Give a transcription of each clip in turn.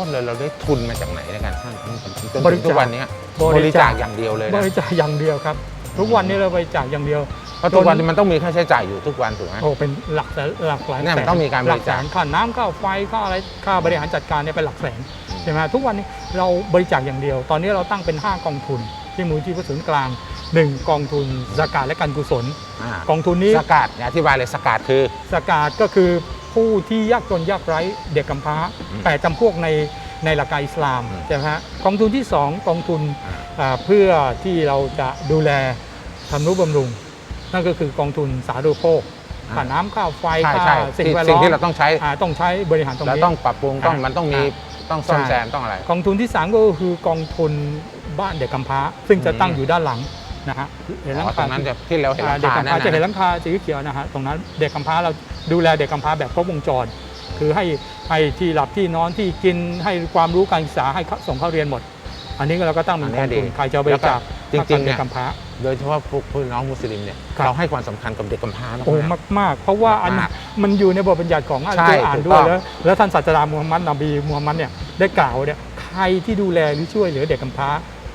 เริ่มต้นเลยเราได้ทุนมาจากไหนในการสร้างครั้งนี้จนบริถึงจาคทุกวันเนี้ยบบริริจาจาคคอย่างเดียวเลยบนะริจาคอย่างเดียวครับ ทุกวันนี้เราบริจาคอย่างเดียวเพราะทุกวันนี้มันต้องมีค่าใช้จ่ายอยู่ทุกวันถูกไหมโอ้เป็นหลักแสนหลักหลายเนี่ยมันแสต้องมีการบริจาคหลักแสนค่าน้ำค่าไฟค่าอะไรค่าบริหารจัดการเนี่ยเป็นหลักแสนใช่ไหมทุกวันนี้เราบริจาคอย่างเดียว ตอนนี้เราตั้งเป็น 5 กองทุน ที่มูลที่กระสุนกลาง1กองทุนสกาดและการกุศลอ่ากองทุนนี้สกัดเนี่ยอธิบายเลยสกัดคือสกาดก็คือ ผู้ที่ยากจนยากไร้เด็กกำพร้าอืมแปดจำพวกในในหลักการอิสลามอืมใช่ไหมฮะกองทุนที่ 2 กองทุนอ่าอ่าเพื่อที่เราจะดูแลทำนุบำรุง นั่นก็คือกองทุนสาธารณูปโภคค่าน้ำค่าไฟใช่ค่าใช่สิ่งที่แวดสิ่ล้งอมที่เราต้องใช้อ่าต้องใช้บริหารตรงเรานี้ต้องปรับปรุงต้องอ่ามัมันต้องมีอ่ต้องซ่อมใช่แซมต้องอะไร กองทุนที่ 3 ก็คือกองทุนบ้านเด็กกำพร้า ซึ่งจะตั้งอยู่ด้านหลัง นะฮะเห็นหลังอ๋อตรคางนั้นจะที่เราเห็นอ่าราเด็กคากำพนั่ร้านจะเห็นหนะลังคาสีเขียวนะฮะตรงนั้นเด็กกำพร้าเราดูแลเด็กกำพร้าแบบครบวงจร คือให้ให้ที่หลับที่นอนที่กินให้ความรู้การศึกษาให้เขาส่งเข้าเรียนหมด อันนี้เราก็ตั้งเป็นกองทุนใครจะเอาบริจาคจริงๆเด็เนี่กยกำพร้าโดยเฉพาะพวกพี่น้องมุสลิมเนี่ยครับเราให้ความสำคัญกับเด็กกำพร้ามากๆโอ้มากมากๆเพราะว่าอันมากมันอยู่ในบทบัญญัติของอัลใช่กุรอานถูกด้วต้ยองแล้วแล้วท่านศาสดามูฮัมมัดนบีมูฮัมมัดเนี่ยได้กล่าวเนี่ยใครที่ดูแลหรือช่วยเหลือเด็กกำพร้า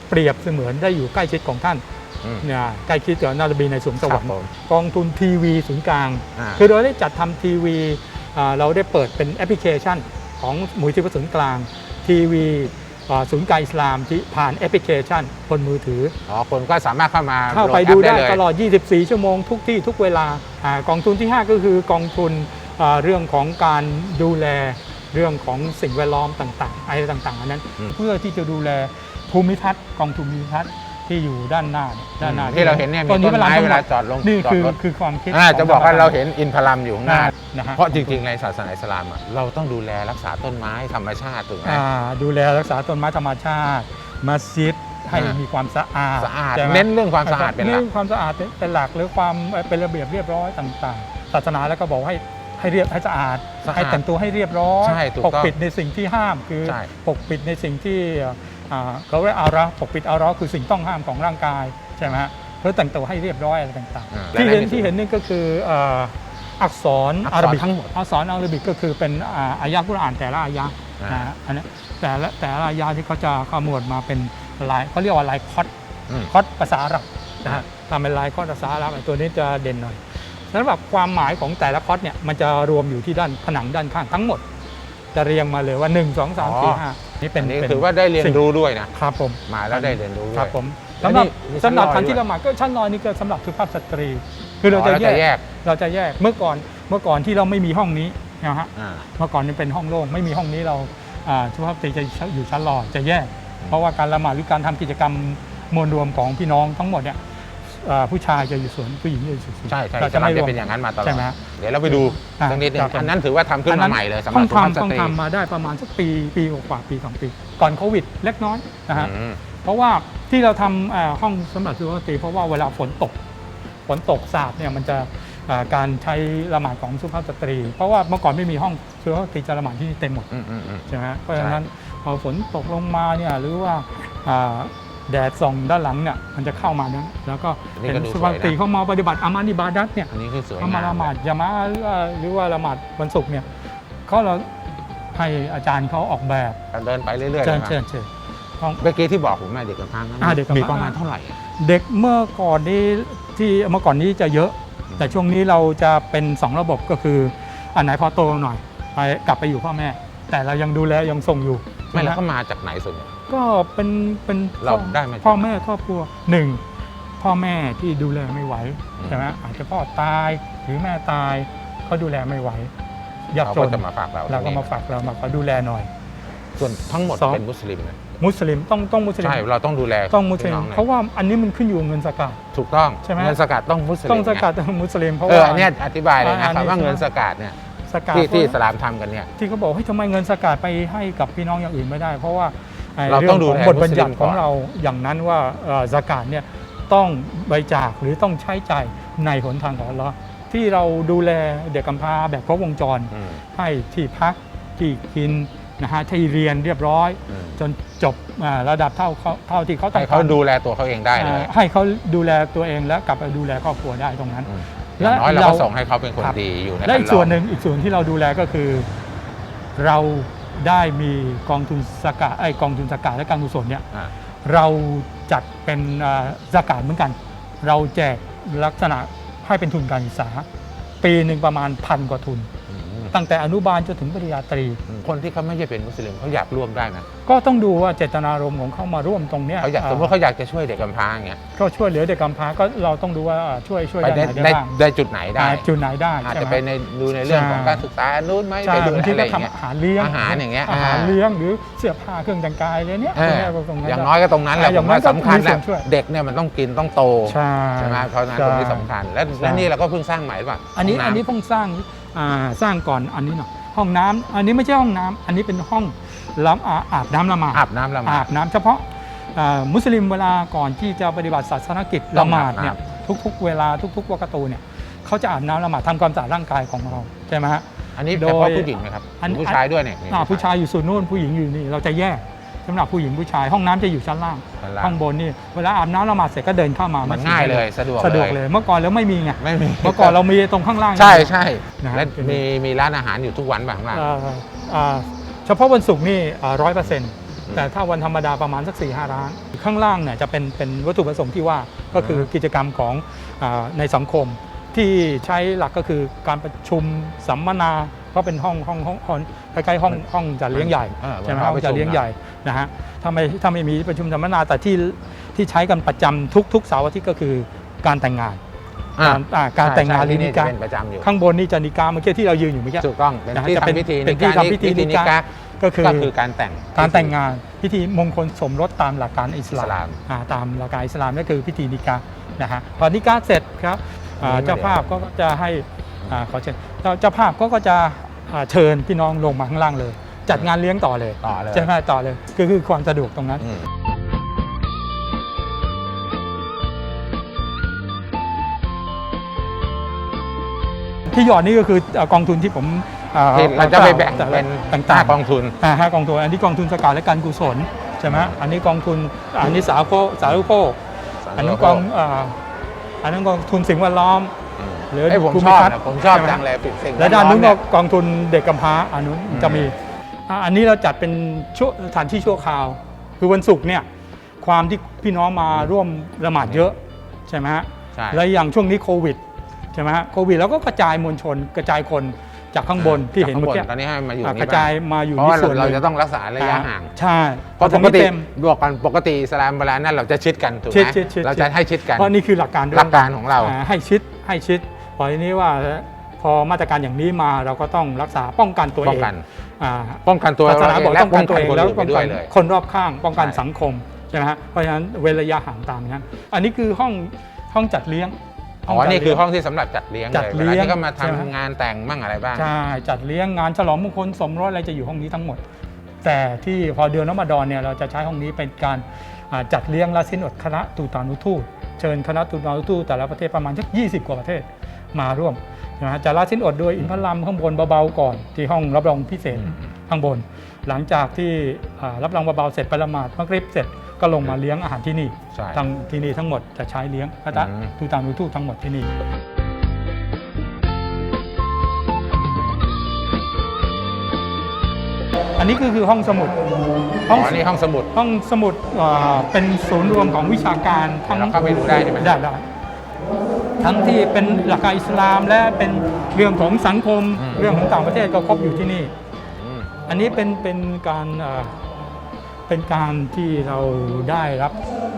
เปรียบเสมือนได้อยู่ใกล้ชิดของท่านอืม เนี่ยใกล้ชิดกับนบีในสวงสวรรคค์บผมกองทุนทีวีศูนย์กลาง อ่า คือเราได้จัดทำทีวีอ่าเราได้เปิดเป็นแอปพลิเคชันของมูลที่กระสุนกลาง ทีวีอ่าศูนย์กลางอิสลามที่ผ่านแอปพลิเคชันบนมือถือ อ๋อคนก็สามารถเข้ามาเข้าโหลไปแอดูปได้เลย ตลอด 24 ชั่วโมงทุกที่ทุกเวลาอากองทุนที่ 5 ก็คือกองทุนอ่าเรื่องของการดูแลเรื่องของสิ่งแวดล้อมต่างๆ อะไรต่างๆอันนั้น อืม เพื่อที่จะดูแลภูมิทัศน์กองทุนภูมิทัศน์ ที่อยู่ด้านหน้าเนี่ยด้านหน้าที่เราเห็นเนี่ยมีตอนนี้ต้นไม้ทั้งหเวมลาดจอดลงนี่จอดคือรถคือความคิดอ่าของจะบอกว่าธมเราเห็นอินทรัมอยู่ข้างหน้านะฮะเพราะจริงๆในศาสนาอิสลามอะเราต้องดูแลรักษาต้นไม้ธรรมชาติถูกไหมอ่าดูแลรักษาต้นไม้ธรรมชาติมัสยิดให้อ่ามีมีความสะอาดสะอาดใช่ไหมเน้นเรื่องความสะอาดเป็นหลักเน้นความสะอาดเป็นเป็นหลักหรือความเป็นระเบียบเรียบร้อยต่างๆ ศาสนาแล้วก็บอกให้ให้เรียบให้สะอาดสะอาดให้แต่งตัวให้เรียบร้อยใช่ถูกปกต้องปิดในสิ่งที่ห้ามคือใช่ปกปิดในสิ่งที่อ่า เขาเรียกอาระปกปิดอาระคือสิ่งต้องห้ามของร่างกายใช่ไหมฮะเพื่อแต่งตัวให้เรียบร้อยอะไรต่างอ่าๆที่เห็นและในที่สุดที่เห็นนี่ก็คืออ่าอักษรอักษรอาหรับิกทั้งหมดอักษรอาหรับิกก็คือเป็นอ่าอายะกุรอานแต่ละอายะอ่านะฮะอันนี้แต่ละแต่ละอายะที่เขาจะขมวดมาเป็นลายเขาเรียกว่าลายคอตอืมคอตภาษาอาหรับนะฮะทำเป็นลายคอตภาษาอาหรับไอ้ตัวนี้จะเด่นหน่อยสำหรับความหมายของแต่ละคอตเนี่ยมันจะรวมอยู่ที่ด้านผนังด้านข้างทั้งหมด จะเรียงมาเลยว่า 1 2 3 4 5 นี่เป็นอันนี้เป็นถือว่าได้เรียนสิ่งรู้ด้วยนะครับผมมาแล้วได้เรียนรู้ด้วยครับผมแล้วสำหรับนี่สำหรับมีชั้นลอยคันที่ด้วยละหมาดก็ชั้นลอยนี่ก็สำหรับสุภาพสตรี คือเราอ๋อจะเราแยจะกแยกเราจะแยกเมื่อก่อนเมื่อก่อนที่เราไม่มีห้องนี้นะฮะอ่าเมื่อก่อนนี่เป็นห้องโล่งไม่มีห้องนี้เราอ่าสุภาพสตรีจะอยู่ชั้นลอยจะแยก เพราะว่าการละหมาดหรือการทำกิจกรรมมวลรวมของพี่น้องทั้งหมดเนี่ย อ่าผู้ชายจะอยู่ส่วนผู้หญิงจะอยู่ส่วนใช่ใช่เราจะจะไม่รจะวม เป็นอย่างนั้นมาตลอดใช่ไหมฮะเดี๋ยวเราไปดูอ่าสักนิดนึงครับผม อันนั้นถือว่าทำขึ้นมาใหม่เลยสำหรับต้องสุภาพสทำต้องตรีทำมาได้ประมาณสักปีปีกว่าๆปีสองปี ก่อนโควิดเล็กน้อยนะฮะ อืม เพราะว่าที่เราทำเอ่อห้องสำหรับสุภาพสตรีเพราะว่าเวลาฝนตก ฝนตกสาดเนี่ยมันจะเอ่อการใช้ละหมาดของสุภาพสตรี เพราะว่าเมื่อก่อนไม่มีห้องสุภาพสตรีจะละหมาดที่นี่เต็มหมดอืมอืมอืม ใช่ไหมฮะเพราะฉะนั้นพอฝนตกลงมาเนี่ยหรือว่าอ่า แดดส่องด้านหลังเนี่ยมันจะเข้ามานั้นแล้วก็นี่เห็นก็ดูสุภาพสตรีสวยนะเข้ามาปฏิบัติอามานิบาดัตเนี่ยอันนี้คือสวยเขามางาละมหมาดยามะหรือว่าหรือว่าละหมาดวันศุกร์เนี่ยเขาเราให้อาจารย์เขาออกแบบเดินไปเรื่อยๆเชิญนะเชิญเชิญห้อง เมื่อกี้ที่บอกผมแม่เด็กกำพร้านั้นอ่าเด็กกำพร้ามี มีประมาณเท่าไหร่อะเด็กเมื่อก่อนนี้ที่เมื่อก่อนนี้จะเยอะ แต่ช่วงนี้เราจะเป็น 2 ระบบก็คือ อันไหนพอโตหน่อยไปกลับไปอยู่พ่อแม่ แต่เรายังดูแลยังส่งอยู่ไม่แล้วนะก็มาจากไหนส่วนใหญ่ ก็เป็นเป็นเราพ่อได้มาจากพ่อแม่ครอบครัวหนึ่งพ่อแม่ที่ดูแลไม่ไหวอืมใช่ไหมอาจจะพ่อตายหรือแม่ตายเขาดูแลไม่ไหวยากเขาจก็นจะมาฝากเราเราก็ตรงนี้มาฝากเรามาขอดูแลหน่อย ส่วนทั้งหมดสองเป็นมุสลิมนะมุสลิมต้องต้องมุสลิมใช่เราต้องดูแลต้องมุสลิพี่มน้องนะเพราะว่าอันนี้มันขึ้นอยู่กับเงินสกาดถูกต้องใช่ไหมเงินสกัดต้องมุสลิมต้องสกัดไต้องมุสลิมเพราะเออว่าอันเนี้ยอธิบายเลยนะอันนี้คำว่าใช่ไหมเงินสกัดเนี่ยสกัดที่ที่อิสลามทำกันเนี่ยที่เขาบอกให้ยทำไมเงินสกัดไปให้กับพี่น้องอย่างอื่นไม่ได้ เพราะว่าไเราต้องดูขแลบทบัญญัติมุสลิมขอก่งอนเราอย่างนั้นว่าเอ่อสกัดเนี่ยต้องบริจาคหรือต้องใช้จ่ายในหนทางของอัลเลาะห์ที่เราดูแลเด็กกำพร้าแบบครบวงจรอืมให้ที่พักที่กินนะฮะที่เรียนเรียบร้อยอืมจนจบอ่าระดับเท่าเขาเท่าที่เขาต้อให้งเขาการดูแลตัวเขาเองได้เลยอ่าให้เขาดูแลตัวเองและกลับไปดูแลครอบครัวได้ตรงนั้นอืมอและย่างน้อยเราเราก็ส่งให้เขาเป็นคนครับดีอยู่ในและอีกขั้นส่วนรหนึ่งอีกส่วนที่เราดูแลก็คือ เรา ได้มีกองทุนสกาไอกองทุนสกาและการกุศลเนี่ยอ่า เราจัดเป็นอ่าสกาดเหมือนกัน เราแจกลักษณะให้เป็นทุนการศึกษา ปีหนึ่งประมาณพันกว่าทุน อืมตั้งแต่อนุบาลจนถึงปริญญาตรี คนที่เขาไม่ใช่เป็นมุสลิมเขาอยากร่วมได้นะ ก็ต้องดูว่าเจตนารมณ์ของเขามาร่วมตรงเนี้ยเขาอยากสมมติเขาอยากจะช่วยเด็กกำพร้าอย่างเงี้ยก็ช่วยเหลือเด็กกำพร้าก็เราต้องดูว่าช่วยช่วยไปได้ได้ไหนได้ได้บ้างได้จุดไหนได้อ่าจุดไหนได้อาจใช่จะไหมไปในดูในเรื่องของใช่การศึกษานู้นไหมใช่ไปดูบางทีอะไรก็อย่างเงี้ยทำอาหารเลี้ยงอาหารอย่างเงี้ยอาหารอ่าเลี้ยงหรือเสื้อผ้าเครื่องแต่งกายอะไรเนี้ยเออตรงเนี้ยตรงนั้นอย่างก็น้อยก็ตรงนั้นแหละอ่าอผย่างมน้อยว่าก็สำคัญมีส่แล้ววนช่วยเด็กเนี่ยมันต้องกินต้องโตใช่ใช่ไหมเพราะฉะนั้นใช่ตรงนี้สำคัญและใช่และนี่เราก็เพิ่งสร้างใหม่หรือเปล่าอันนี้ห้งำอันนี้เพิ่งสร้างอ่าสร้างก่อนอันนี้หน่อยห้องน้ำอันนี้ไม่ใช่ห้องน้ำอันนี้เป็นห้อง ล้ำอาอาบน้ำละหมาดอาบน้ำละหมาอาด บน้ำเฉพาะอ่ามุสลิมเวลาก่อนที่จะปฏิบัติศาสนกิจต้อละงหอามาบดน้ำ เนี่ยทุกๆ เวลาทุกๆวักตูเนี่ยเขาจะอาบน้ำละหมาดทำความสะอาดร่างกายของเราใช่ไหมฮะ อันนี้โดยเฉพาะผู้หญิงไหมครับอันหรือผู้ชายด้วยเนี่ยอ่าผู้ชายอยู่ส่วนนู้นผู้หญิงอยู่นี่เราจะแยกสำหรับผู้หญิงผู้ชาย ห้องน้ำจะอยู่ชั้นล่างชั้นล่างข้างบนนี่เวลาอาบน้ำละหมาดเสร็จก็เดินเข้ามามันดง่ายเลยสะดวกสะดวกเลย เมื่อก่อนแล้วไม่มีไงไม่มีเมื่อก่อนเรามีตรงข้างล่าง ใช่ใช่นะและมีมีร้านอาหารอยู่ทุกวันแบบนั้นอ่าอ่า เฉพาะวันศุกร์นี่ร้อยเปอร์เซ็นต์แต่ถ้าวันธรรมดาประมาณสัก4ี่ห้าร้าน ข้างล่างเนี่ยจะเป็นเป็นวัตถุประสงค์ที่ว่าก็คือกิจกรรมของอาในสังคม ที่ใช้หลักก็คือการประชุมสัมมนาก็เป็นห้องห้องห้องห้องคล้ายๆห้องห้องจัดเลี้ยงใหญ่เออใช่ไหมวันห้องจัดเลี้ยงใหญ่นะฮะถ้าไม่ถ้าไม่มีประชุมสัมมนาแต่ที่ที่ใช้กันประจำทุกทุกเสาร์อาทิตย์ก็คือการแต่งงาน อ่า การอ่าการแต่งงานใช่หรือที่นินี่จะกาเป็นประจำอยู่ ข้างบนนี่จะนิกาเมื่อกี้ที่เรายืนอยู่เมื่อกี้ ถูกต้องเป็นนะฮะที่จะเป็นทำพิธีเป็นที่ทำพิธีนินิกากาก็คือ ก็คือการแต่ง การแต่งงานพิธีมงคลสมรสตามหลักการอิสลาอิสลามมอ่าตามหลักการอิสลามนั่นคือพิธีนิกานะฮะพอนิกาเสร็จครับอ่าอันนี้ไม่เจ้าภาพก็จะให้อ่าขอเชิญเจ้าเจ้าภาพก็ก็จะอ่าเชิญพี่น้องลงมาข้างล่างเลย จัดงานเลี้ยงต่อเลยต่อเลย ใช่ไหมต่อเลยก็คือความสะดวกตรงนั้น อืม ที่หยอดนี่ก็คือเอ่อกองทุนที่ผมอ่ที่เราจะไปแบ่งแต่ละเป็นต่างๆกองทุนอ่าฮะกองทุน อันนี้กองทุนสกาดและการกุศลใช่ไหมอันนี้กองทุนอันนี้สาโคสาธุโภคอันนี้กองอ่าอันนั้นกองทุนสิ่งแวดล้อมหรือไอ้ยผมภูชมิอบทัศน์นะผมชอบใช่ไหมจังเลยสิ่งและด้านนู้นแวก็ดล้อมเยกองทุนเด็กกำพร้าอันนู้นอืมจะมีอ่าอันนี้เราจัดเป็นชั่วสถานที่ชั่วคราว คือวันศุกร์เนี่ยความที่พี่น้องมาร่วมละหมาดเยอะใช่ไหมฮะใช่และอย่างช่วงนี้โควิด ใช่ไหมฮะโควิดแล้วก็กระจายมวลชนกระจายคนจากข้างบนที่เห็นจากเมื่อข้างบกี้ตอนนี้ให้มาอยู่อะนี่กระจายมาอยู่เพราะที่ว่าส่วนหเรานึ่งจะต้องรักษาระยะห่าง ใช่เพราะตปรงกนี้ติเต็มบวกกันปกติอิสลามเวลานั้นเราจะชิดกันถูกชิดไหมชิดชิดเราจะให้ชิดกัน เพราะนี่คือหลักการด้วยหลักการของเราอ่ให้ชิดให้ชิดพอทีนี้ว่าพอมาตรการอย่างนี้มาเราก็ต้องรักษาป้องกันตัวป้เอองงกัน อ่าป้องกันตัวศาสนาบอกและต้องป้องกันตัวเองคนแล้วอื่นไปป้องด้กัวยนเลย คนรอบข้างป้องกันใช่ สังคมใช่ไหมฮะเพราะฉะนั้นเว้นระยะห่างตามนั้น อันนี้คือห้องห้องจัดเลี้ยง อ๋อจัดนี่คือเลี้ยห้องที่สำหรับจัดเลี้ยงจัดเลยเลี้เวยลางที่เขามาใช่ไหมทำงานแต่งมั่งอะไรบ้าง ใช่ จัดเลี้ยงงานฉลองมงคลสมรสอะไรจะอยู่ห้องนี้ทั้งหมด แต่ที่พอเดือนรอมฎอนเนี่ยเราจะใช้ห้องนี้เป็นการอ่าจัดเลี้ยงละสิ้นอดคณะตูตานุทูตเชิญคณะตูตานุทูตแต่ละประเทศประมาณสัก20 กว่าประเทศมาร่วมนะฮะจะละสิ้นอดโดยอินทลัมข้างบนเบาๆก่อนที่ห้องรับรองพิเศษอืมข้างบน หลังจากที่อ่ารับรองเบาๆเสร็จไปละหมาดมักริบเสร็จ ก็ลงมาเลี้ยงอาหารที่นี่ใช่ทางที่นี่ทั้งหมดจะใช้เลี้ยงคณะอืมตูตานุทูตทั้งหมดที่นี่ อันนี้ก็คือห้องสมุดอ๋อนี่ห้องสมุด ห้องสมุดเอ่อเป็นศูนย์รวมของวิชาการทั้งเราเข้าไปดูได้ใช่ไหม ได้ได้ทั้งที่เป็นหลักการอิสลามและเป็นเรื่องของสังคมอืมเรื่องของต่างประเทศก็ครบอยู่ที่นี่ อืม อันนี้เป็นเป็นการเอ่อ เป็นการที่เราได้รับ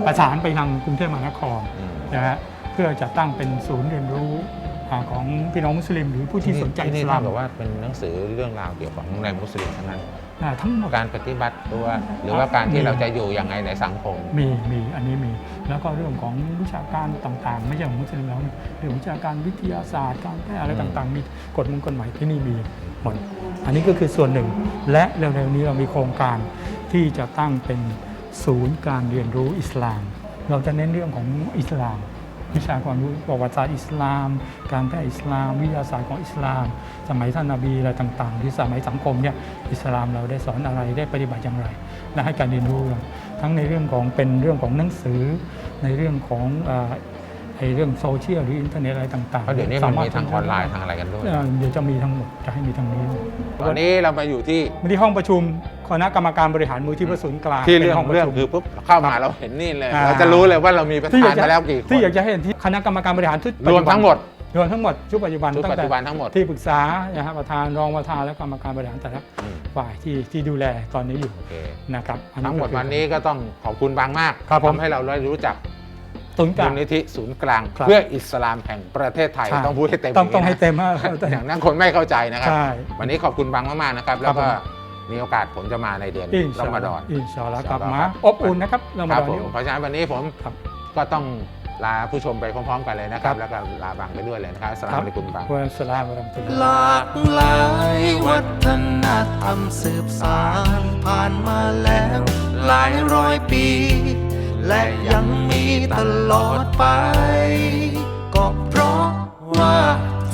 ประสานไปทางกรุงเทพมหานครอืม นะฮะเพื่อจะตั้งเป็นศูนย์เรียนรู้อ่าของพี่น้องมุสลิมหรือผู้ที่สนใจที่อินี่สลาเท่ามกับว่าเป็นหนังสือเรื่องราวเกี่ยวกับในมุสลิมทั้งนั้น อ่าทั้งหมด การปฏิบัติตัวหรือว่าการที่มีเราจะอยู่ยังไงในสังคม มีมีอันนี้มีแล้วก็เรื่องของวิชาการต่างๆ ไม่ใช่ของมุสลิมแล้วเรื่องวิชาการวิทยาศาสตร์การแพทย์อะไรอืม ต่างๆ มีกฎมงกฎหมายที่นี่มีหมดอันนี้ก็คือส่วนหนึ่ง และเร็วๆนี้เรามีโครงการ ที่จะตั้งเป็นศูนย์การเรียนรู้อิสลาม เราจะเน้นเรื่องของอิสลาม วิชาความรู้ประวัติศาสตร์อิสลาม การแพทย์อิสลาม วิทยาศาสตร์ของอิสลาม สมัยท่านนบีอะไรต่างๆ ที่สมัยสังคมเนี่ยอิสลามเราได้สอนอะไรได้ปฏิบัติอย่างไรและให้การเรียนรู้ทั้งในเรื่องของเป็นเรื่องของหนังสือ ในเรื่องของเอ่อไอ้เรื่องโซเชียลหรืออินเทอร์เน็ตอะไรต่างๆเพราะเดี๋ยวนี้มันสรถมีทางออนไลน์ทางอะไรกันด้วยเอ่อเดี๋ยวจะมีทั้งหมดจะให้มีทั้งนี้ ตอนนี้เรามาอยู่ที่มาที่ห้องประชุม คณะกรรมการบริหารมูลที่ประศูนย์กลางที่เรื่องป็นห้องปเรื่ระองชุมคือปุ๊บเข้ามาเราเห็นนี่เลยอ่าเราจะรู้เลยว่าเรามีประที่อธายานกจะมาแล้วกี่คนที่อยากจะให้เห็นที่คณะกรรมการบริหารชุดรวมทั้งหมดรวมทั้งหมดชุดปัจจุบันชุดตั้งปัจแต่จุบันทั้งหมดที่ปรึกษานะฮะประธานรองประธานและกรรมการบริหารแต่ละอืมฝ่ายที่ที่ดูแลตอนนี้อยู่โอเคนะครับอัทั้งหมดก็คือวันนี้ก็ต้องขอบคุณบางมากครับผมทำให้เราได้รู้จักศูนย์กลามูงลนิธิศูนย์กลางครับเพื่ออิสลามแห่งประเทศไทยใช่ต้องพูดให้เต็มต้องต้องย่าให้นี้นะเต็มมากอย่างนั้นคนไม่เข้าใจนะครับใช่วันนี้ขอบคุณบางมากๆนะครับ แล้วก็ครับผ มีโอกาสผมจะมาในเดือนอินรชาออัลมลฎออนฮ์อินชาอัลลอฮ์อินกชาลัอับลลอฮ์มาครับอบอุ่นนะครับรอมคฎรับอนผม นี้ เพราะฉะนั้นวันนี้ผมครับก็ต้องลาผู้ชมไปพร้อม ๆ กันเลยนะครับ ครับ แล้วก็ลาบางไปด้วยเลยนะครับสลาครัมบ อะลัยกุมบางวะสลามวะเราะมะตุลลอฮ์ หลากหลายวัฒนธรรมสืบสานผ่านมาแล้วหลายร้อยปี และยังมีตลอดไป ก็เพราะว่า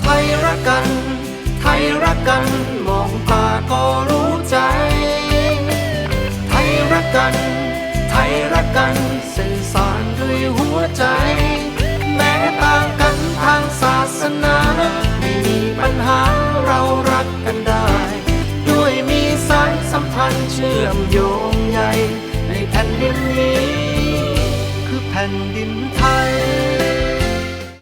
ไทยรักกัน ไทยรักกันมองตาก็รู้ ใจ ไทยรักกัน ไทยรักกัน สื่อสารด้วยหัวใจ แม้ต่างกันทางศาสนาไม่มีปัญหาเรารักกันได้ ด้วยมีสายสัมพันธ์เชื่อมโยงใยในแผ่นดินนี้ คือแผ่นดิน